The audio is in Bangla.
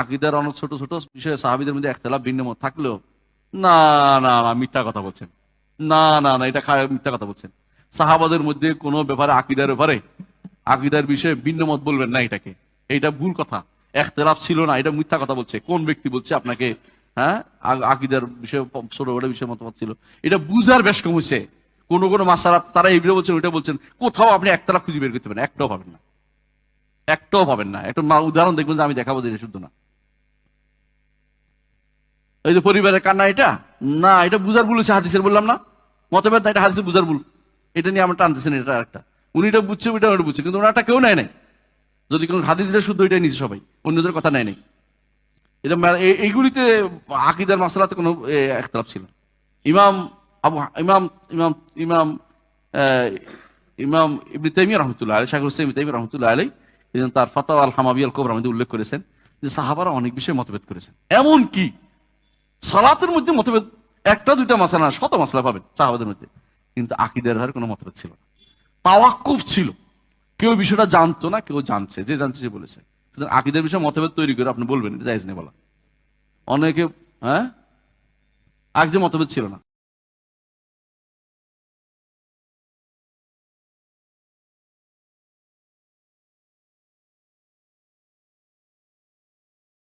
আকিদার অনেক ছোট ছোট বিষয়ে সাহাবিদের মধ্যে একতলাপ ভিন্ন মত থাকলেও, না না না, মিথ্যা কথা বলছেন। না না না, এটা মিথ্যা কথা বলছেন। সাহাবাদের মধ্যে কোনো ব্যাপারে আকিদার ব্যাপারে আকিদার বিষয়ে ভিন্ন মত বলবেন না এটাকে। এটা ভুল কথা। একতলাপ ছিল না, এটা মিথ্যা কথা বলছে। কোন ব্যক্তি বলছে আপনাকে হ্যাঁ আকিদার বিষয়ে ছোট বড় বিষয়ে মতামত ছিল? এটা বুঝার বেশ কম হয়েছে। কোনো কোনো মাসারা তারা এইগুলো বলছেন, ওইটা বলছেন। কোথাও আপনি একতলাপ খুঁজে বের করতে পারেন একটাও পাবেন না। একটাও পাবেন না। একটা উদাহরণ দেখবেন যে আমি দেখাবো যে এটা শুদ্ধ না। এই যে পরিবারের কান্না এটা? না, এটা বুঝার ভুল হচ্ছে হাদিসের, বললাম না। মতভেদ না এটা হাদিসের বুঝার ভুল। এটা নিয়ে আমরা টানতেছেন, এটা একটা উনি এটা বুঝছে ওইটা ওটা বুঝছে, কিন্তু ওনারটা কেউ নেয় নাই। যদি কোনো হাদিসটা শুদ্ধ, এটাই নিছে সবাই। অন্যদের কথা নেয় নাই। এটা এইগুলিতে আকিদার মাসালাতে কোনো একতলাপ ছিল ইমাম আবু ইমাম ইমাম ইমাম ইমাম ইবনে তাইমিয়া রহমতুল্লাহ আলী শাহুল ইসলাম তাইমিয়া রহমতুল্লাহ আলী তার ফাতাওয়া আল হামাবিয়াল কোবরা মধ্যে উল্লেখ করেছেন যে সাহাবারা অনেক বিষয়ে মতভেদ করেছেন। এমন কি সালাতের মধ্যে মতভেদ, একটা, দুইটা মাসলা না, শত মাসলা পাবেন সাহাবাদের মধ্যে। কিন্তু আকিদের হার কোনো মতভেদ ছিল না। তাওয়াক্কুফ ছিল। কেউ বিষয়টা জানতো না, কেউ জানছে, যে জানছে সে বলেছে। আকিদের বিষয়ে মতভেদ তৈরি করে আপনি বলবেন, এটা নেই বলা। অনেকে হ্যাঁ? আগে মতভেদ ছিল না।